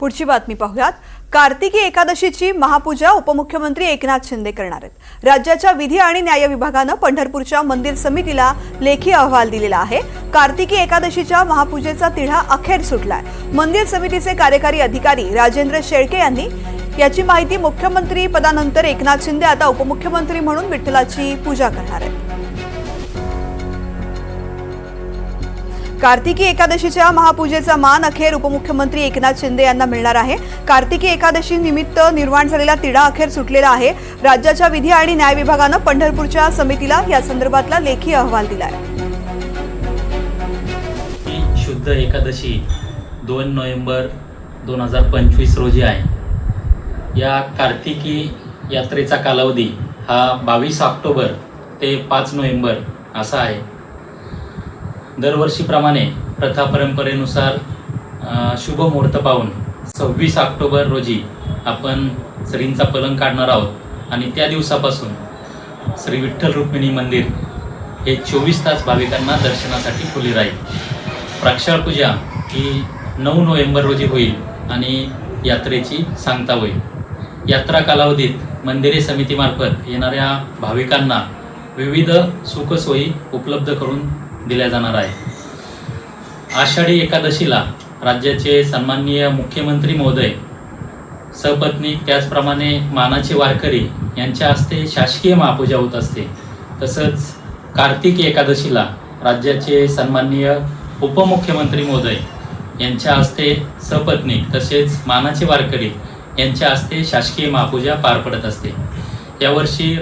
पुढची बातमी पाहूयात. कार्तिकी एकादशीची महापूजा उपमुख्यमंत्री एकनाथ शिंदे करणार आहेत. राज्याच्या विधी आणि न्याय विभागानं पंढरपूरच्या मंदिर समितीला लेखी अहवाल दिलेला आहे. कार्तिकी एकादशीच्या महापूजेचा तिढा अखेर सुटलाय. मंदिर समितीचे कार्यकारी अधिकारी राजेंद्र शेळके यांनी याची माहिती मुख्यमंत्री पदानंतर एकनाथ शिंदे आता उपमुख्यमंत्री म्हणून विठ्ठलाची पूजा करणार आहेत. कार्तिकी एकादशीच्या महापूजेचा मान अखेर उपमुख्यमंत्री एकनाथ शिंदे यांना मिळणार आहे. कार्तिकी एकादशी निमित्त निर्माण झालेला तिढा अखेर सुटलेला आहे. राज्याच्या विधी आणि न्याय विभागानं पंढरपूरच्या समितीला या संदर्भातला लेखी अहवाल दिलाय. ही शुद्ध एकादशी दोन नोव्हेंबर दोन हजार पंचवीस रोजी आहे. या कार्तिकी यात्रेचा कालावधी हा बावीस ऑक्टोबर ते पाच नोव्हेंबर असा आहे. दरवर्षीप्रमाणे प्रथा परंपरेनुसार शुभ मुहूर्त पाहून सव्वीस ऑक्टोबर रोजी आपण श्रींचा पलंग काढणार आहोत. आणि त्या दिवसापासून श्री विठ्ठल रुक्मिणी मंदिर हे चोवीस तास भाविकांना दर्शनासाठी खुले राहील. प्राक्षाळ पूजा ही नऊ नोव्हेंबर रोजी होईल आणि यात्रेची सांगता होईल. यात्रा कालावधीत मंदिरे समितीमार्फत येणाऱ्या भाविकांना विविध सुखसोयी उपलब्ध करून दिल्या जाणार आहे. आषाढी एकादशीला राज्याचे सन्माननीय मुख्यमंत्री महोदय सपत्नी त्याचप्रमाणे मानाचे वारकरी यांच्या हस्ते शासकीय महापूजा होत असते. तसंच कार्तिक एकादशीला राज्याचे सन्माननीय उपमुख्यमंत्री महोदय यांच्या हस्ते सपत्नी तसेच मानाचे वारकरी यांच्या हस्ते शासकीय महापूजा पार पडत असते. यावर्षी